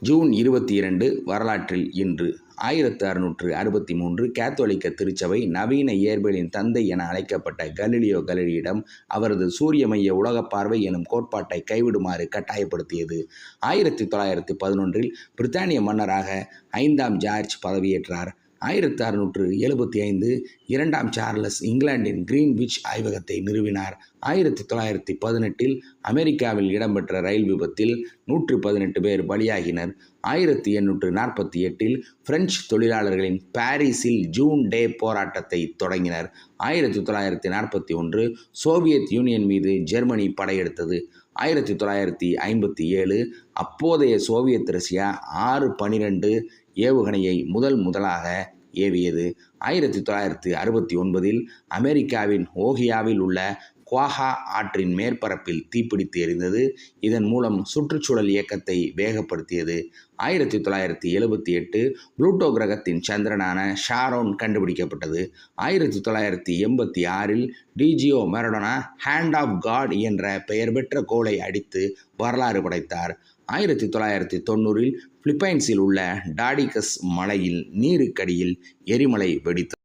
June இருபத்தி இரண்டு வரலாற்றில் இன்று ஆயிரத்து அறுநூற்று அறுபத்தி மூன்று கேத்தோலிக்க திருச்சபை நவீன இயற்பியலின் தந்தை என அழைக்கப்பட்ட கலிலியோ கலிலியிடம் அவரது சூரிய மைய உலக பார்வை எனும் கோட்பாட்டை கைவிடுமாறு கட்டாயப்படுத்தியது. ஆயிரத்தி தொள்ளாயிரத்தி பதினொன்றில் பிரித்தானிய மன்னராக ஐந்தாம் ஜார்ஜ் பதவியேற்றார். ஆயிரத்தி அறுநூற்று எழுபத்தி ஐந்து இரண்டாம் சார்லஸ் இங்கிலாந்தின் கிரீன்விச் ஆய்வகத்தை நிறுவினார். ஆயிரத்தி தொள்ளாயிரத்தி பதினெட்டில் அமெரிக்காவில் இடம்பெற்ற ரயில் விபத்தில் நூற்று பதினெட்டு பேர் பலியாகினர். ஆயிரத்தி எண்ணூற்று நாற்பத்தி எட்டில் பிரெஞ்சு தொழிலாளர்களின் பாரிஸில் ஜூன் டே போராட்டத்தை தொடங்கினர். ஆயிரத்தி தொள்ளாயிரத்தி நாற்பத்தி ஒன்று சோவியத் யூனியன் மீது ஜெர்மனி படையெடுத்தது. ஆயிரத்தி தொள்ளாயிரத்தி ஐம்பத்தி ஏழு அப்போதைய சோவியத் ரஷ்யா ஆறு பனிரெண்டு ஏவுகணையை முதல் முதலாக ஏவியது. ஆயிரத்தி தொள்ளாயிரத்தி அறுபத்தி ஒன்பதில் அமெரிக்காவின் ஓஹியாவில் உள்ள குவாஹா ஆற்றின் மேற்பரப்பில் தீப்பிடித்து எரிந்தது. இதன் மூலம் சுற்றுச்சூழல் இயக்கத்தை வேகப்படுத்தியது. ஆயிரத்தி தொள்ளாயிரத்தி எழுபத்தி எட்டு புளூட்டோ கிரகத்தின் சந்திரனான ஷாரோன் கண்டுபிடிக்கப்பட்டது. ஆயிரத்தி தொள்ளாயிரத்தி எண்பத்தி ஆறில் Diego Maradona hand of God என்ற பெயர் பெற்ற கோலை அடித்து வரலாறு படைத்தார். ஆயிரத்தி தொள்ளாயிரத்தி தொண்ணூறில் பிலிப்பைன்ஸில் உள்ள டாடிகஸ் மலையில் நீருக்கடியில் எரிமலை வெடித்தது.